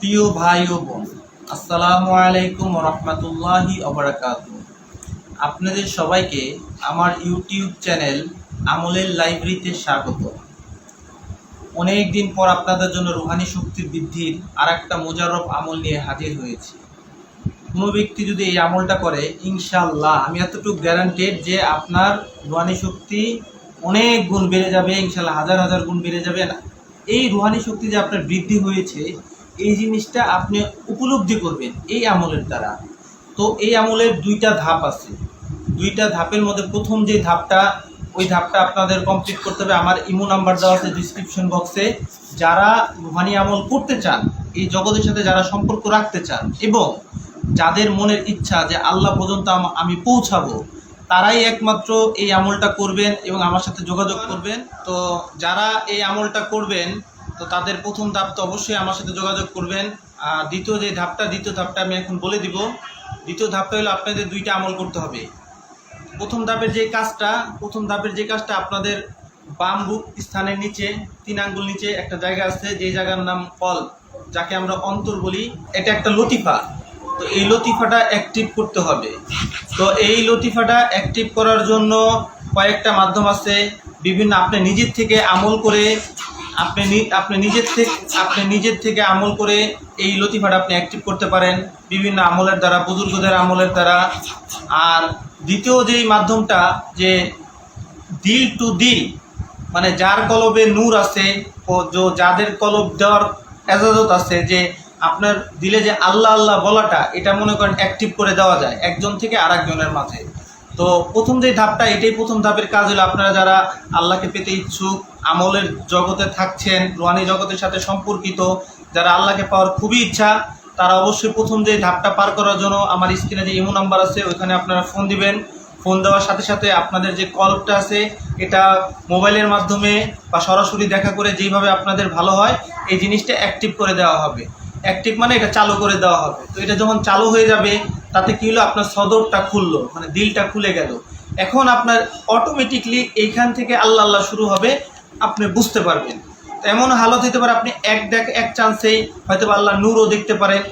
প্রিয় ভাই ও বোন, আসসালামু আলাইকুম রহমতুল্লাহি অবরাকাত আপনাদের সবাইকে আমার ইউটিউব চ্যানেল আমলের লাইব্রেরিতে স্বাগত। অনেক দিন পর আপনাদের জন্য রুহানি শক্তির বৃদ্ধির আর একটা মোজাররফ আমল নিয়ে হাজির হয়েছি। কোনো ব্যক্তি যদি এই আমলটা করে ইনশাল্লাহ আমি এতটুকু গ্যারান্টেড যে আপনার রুহানি শক্তি অনেক গুণ বেড়ে যাবে ইনশাল্লাহ হাজার হাজার গুণ বেড়ে যাবে। না এই রুহানি শক্তি যে আপনার বৃদ্ধি হয়েছে এই জিনিসটা আপনি উপলব্ধি করবেন এই আমলের দ্বারা। তো এই আমলের দুইটা ধাপ আছে। দুইটা ধাপের মধ্যে প্রথম যে ধাপটা, ওই ধাপটা আপনাদের কমপ্লিট করতে হবে। আমার ইমো নাম্বার দেওয়া আছে ডিসক্রিপশন বক্সে যারা রুহানি আমল করতে চান, এই জগতের সাথে যারা সম্পর্ক রাখতে চান এবং যাদের মনের ইচ্ছা যে আল্লাহ পর্যন্ত আমি পৌঁছাবো, তারাই একমাত্র এই আমলটা করবেন এবং আমার সাথে যোগাযোগ করবেন। তো যারা এই আমলটা করবেন তো তাদের প্রথম ধাপ তো অবশ্যই আমার সাথে যোগাযোগ করবেন। আর দ্বিতীয় যে ধাপটা, দ্বিতীয় ধাপটা আমি এখন বলে দিব। দ্বিতীয় ধাপটা হলো আপনাদের দুইটা আমল করতে হবে। প্রথম ধাপের যে কাজটা, প্রথম ধাপের যে কাজটা আপনাদের বাম বুক স্থানের নিচে, তিন আঙ্গুল নিচে একটা জায়গা আছে, যে জায়গার নাম কল, যাকে আমরা অন্তর বলি, এটা একটা লতিফা। তো এই লতিফাটা অ্যাক্টিভ করতে হবে। তো এই লতিফাটা অ্যাক্টিভ করার জন্য কয়েকটা মাধ্যম আছে। বিভিন্ন আপনি নিজের থেকে আমল করে আপনি আপনি নিজের থেকে আপনি নিজের থেকে আমল করে এই লতিফাটা আপনি অ্যাক্টিভ করতে পারেন বিভিন্ন আমলের দ্বারা, বুজুর্গদের আমলের দ্বারা। আর দ্বিতীয় যেই মাধ্যমটা, যে দিল টু দিল মানে যার কলবে নূর আছে, ও যাদের কলব দেওয়ার এজাজত আছে, যে আপনার দিলে যে আল্লাহ আল্লাহ বলাটা, এটা মনে করেন অ্যাক্টিভ করে দেওয়া যায়, একজন থেকে আর একজনের মাঝে। তো প্রথম যে ধাপটা, এটাই প্রথম ধাপের কাজ হলো আপনারা যারা আল্লাহকে পেতে ইচ্ছুক, আমলের জগতে থাকছেন, রোহানি জগতের সাথে সম্পর্কিত, যারা আল্লাহকে পাওয়ার খুবই ইচ্ছা, তারা অবশ্যই প্রথম যে ধাপটা পার করার জন্য আমার স্ক্রিনে যে ইমো নাম্বার আছে, ওইখানে আপনারা ফোন দিবেন। ফোন দেওয়ার সাথে সাথে আপনাদের যে কলটা আছে, এটা মোবাইলের মাধ্যমে বা সরাসরি দেখা করে যেইভাবে আপনাদের ভালো হয়, এই জিনিসটা অ্যাক্টিভ করে দেওয়া হবে। অ্যাক্টিভ মানে এটা চালু করে দেওয়া হবে। তো এটা যখন চালু হয়ে যাবে তাতে কী হলো? আপনার সদরটা খুললো মানে দিলটা খুলে গেল। এখন আপনার অটোমেটিকলি এইখান থেকে আল্লাহ আল্লাহ শুরু হবে, আপনি বুঝতে পারবেন। তো এমন হালত হতে পারে আপনি এক দেখ, এক চান্সেই হয়তো আল্লাহ নূরও দেখতে পারেন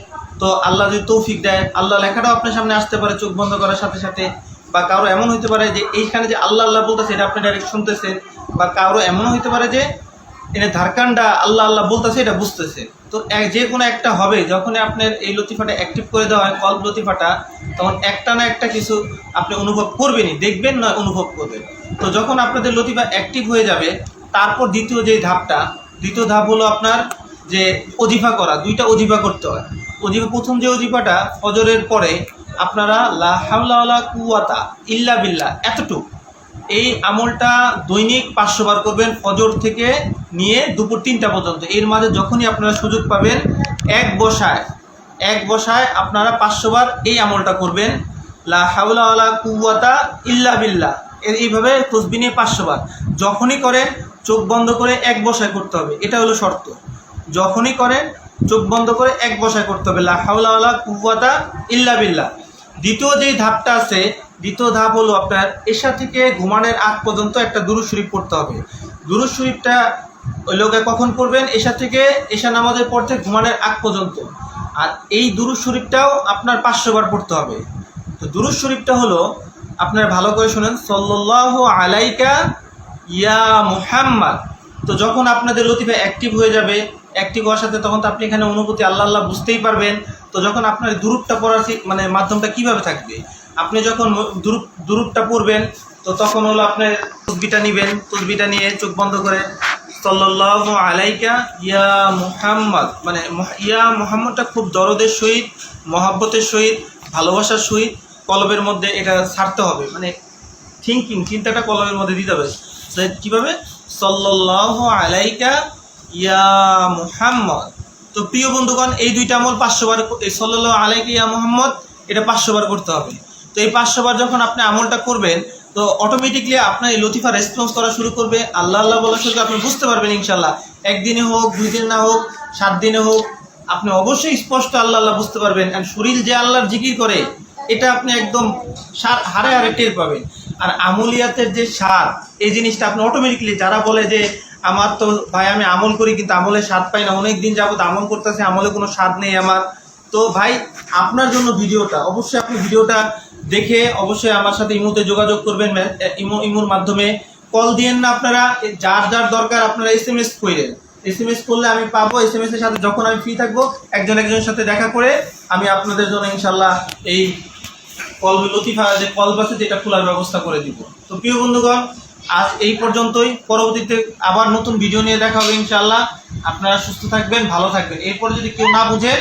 তো আল্লাহ যদি তৌফিক দেয়, আল্লাহ লেখাটাও আপনার সামনে আসতে পারে চোখ বন্ধ করার সাথে সাথে। বা কারও এমন হতে পারে যে, এইখানে যে আল্লাহ আল্লাহ বলতেছে, এটা আপনি ডাইরেক্ট শুনতেছেন। বা কারও এমনও হতে পারে যে এনে ধারকানটা আল্লাহ আল্লাহ বলতেছে, এটা বুঝতেছে। তো যে কোনো একটা হবে যখন আপনার এই লতিফাটা অ্যাক্টিভ করে দেওয়া হয়, কল্প লতিফাটা, তখন একটা না একটা কিছু আপনি অনুভব করবেনই, দেখবেন না অনুভব করবেন। তো যখন আপনাদের লতিফা অ্যাক্টিভ হয়ে যাবে, তারপর দ্বিতীয় যে ধাপটা, দ্বিতীয় ধাপ হলো আপনার যে অজিফা করা, দুইটা অজিফা করতে হয়। অজিফা প্রথম যে অজিফাটা, ফজরের পরে আপনারা লা হাওলা কুয়াতা ইল্লা বিল্লা এতটুকু। এই আমলটা দৈনিক পাঁচশো বার করবেন, ফজর থেকে নিয়ে দুপুর তিনটা পর্যন্ত। এর মাঝে যখনই আপনারা সুযোগ পাবেন, এক বসায় এক বসায় আপনারা পাঁচশো বার এই আমলটা করবেন। লা ওয়ালা কুয়াতা ইল্লা বিল্লা এর এইভাবে তসবি নিয়ে পাঁচশো বার। যখনই করেন, চোখ বন্ধ করে এক বসায় করতে হবে। এটা হলো শর্ত। যখনই করেন, চোখ বন্ধ করে এক বসায় করতে হবে। লা ওয়ালা কুয়াতা ইল্লা বিল্লাহ। দ্বিতীয় যেই ধাপটা আছে, দ্বিতীয় ধাপ হলো আপনার এশা থেকে ঘুমানোর আগ পর্যন্ত একটা দুরুদ শরীফ পড়তে হবে। দুরুদ শরীফটা ওই লোকে কখন পড়বেন? এশা থেকে এশা নামাজের পর থেকে ঘুমানোর আগ পর্যন্ত। আর এই দুরুদ শরীফটাও আপনার পাঁচশো বার পড়তে হবে। তো দুরুদ শরীফটা হলো, আপনারা ভালো করে শুনেন সল্লাহ আলাইকা ইয়া মুহাম্মদ। তো যখন আপনাদের লতিফা অ্যাক্টিভ হয়ে যাবে অ্যাক্টিভ হওয়ার সাথে তখন তো আপনি এখানে অনুভূতি আল্লাহ আল্লাহ বুঝতেই পারবেন। তো যখন আপনার দুরূপটা পড়ার মানে মাধ্যমটা কীভাবে থাকবে? আপনি যখন দুরূপ দুরূপটা পড়বেন, তো তখন হলো আপনার তসবিটা নেবেন তসবিটা নিয়ে চোখ বন্ধ করে সল্লাহ আলাইকা ইয়া মুহাম্মদ মানে ইয়া মুহাম্মদটা খুব দরদের সহিত, মহাব্বতের সহিত, ভালোবাসার সহিত কলবের মধ্যে এটা ছাড়তে হবে। মানে থিঙ্কিং চিন্তাটা কলমের মধ্যে দিতে হবে। কীভাবে? সল্লাহ আলাইকা ইয়া মুহাম্মদ। তো প্রিয় বন্ধুগণ, এই দুইটা আমল পাঁচশো বার এই সল্লাহ ইয়া মুহাম্মদ, এটা পাঁচশো বার করতে হবে। তো এই পাঁচশো যখন আপনি আমলটা করবেন, তো অটোমেটিকলি আপনার এই লতিফা রেসপন্স করা শুরু করবে। আল্লাহ আল্লাহ বলার শুরু আপনি বুঝতে পারবেন ইনশাল্লাহ একদিনে হোক, দুই দিন না হোক, সাত দিনে হোক, আপনি অবশ্যই স্পষ্ট আল্লাহ আল্লাহ বুঝতে পারবেন। আর শরীর যে আল্লাহর জিকির করে, এটা আপনি একদম হারে হারে টের পাবেন। আর আমলিয়াতের যে সার, এই জিনিসটা আপনি অটোমেটিকলি যারা বলে যে, আমার তো ভাই, আমি আমল করি, কিন্তু আমলে স্বাদ পাই না অনেক দিন যাবত আমল করতেছে, আমলে কোনো স্বাদ নেই আমার। তো ভাই, আপনার জন্য ভিডিওটা, অবশ্যই আপনি ভিডিওটা দেখে অবশ্যই আমার সাথে ইমোতে যোগাযোগ করবেন ইমো, ইমোর মাধ্যমে। কল দিয়েন না আপনারা যার যার দরকার আপনারা এস এম এস করেন এস এম এস করলে আমি পাবো এস এম এস এর সাথে যখন আমি ফ্রি থাকব, একজন একজনের সাথে দেখা করে আমি আপনাদের জন্য ইনশাল্লাহ এই কল লতিফা যে কল বাসে যেটা খোলার ব্যবস্থা করে দিব। তো প্রিয় বন্ধুগণ আজ এই পর্যন্তই। পরবর্তীতে আবার নতুন ভিডিও নিয়ে দেখা হবে ইনশাল্লাহ আপনারা সুস্থ থাকবেন ভালো থাকবেন। এরপর যদি কেউ না বুঝে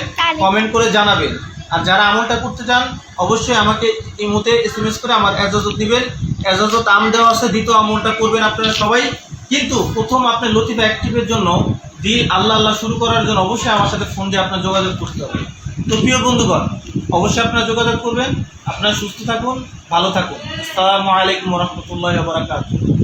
কমেন্ট করে জানাবেন। আর যারা আমলটা করতে চান অবশ্যই আমাকে এই মুহূর্তে এস এম এস করে আমার এজাজত দিবেন এজাজত আম দেওয়া আছে দ্বিতীয় আমলটা করবেন আপনারা সবাই। কিন্তু প্রথম আপনি লতিফা অ্যাক্টিভের জন্য দিল আল্লাহ আল্লাহ শুরু করার জন্য অবশ্যই আমার সাথে ফোন দিয়ে আপনার যোগাযোগ করতে হবে। তো প্রিয় বন্ধুগণ, অবশ্যই আপনারা যোগাযোগ করবেন। আপনারা সুস্থ থাকুন, ভালো থাকুন। আসসালামু আলাইকুম রহমতুল্লাহ বারাকাতুহ।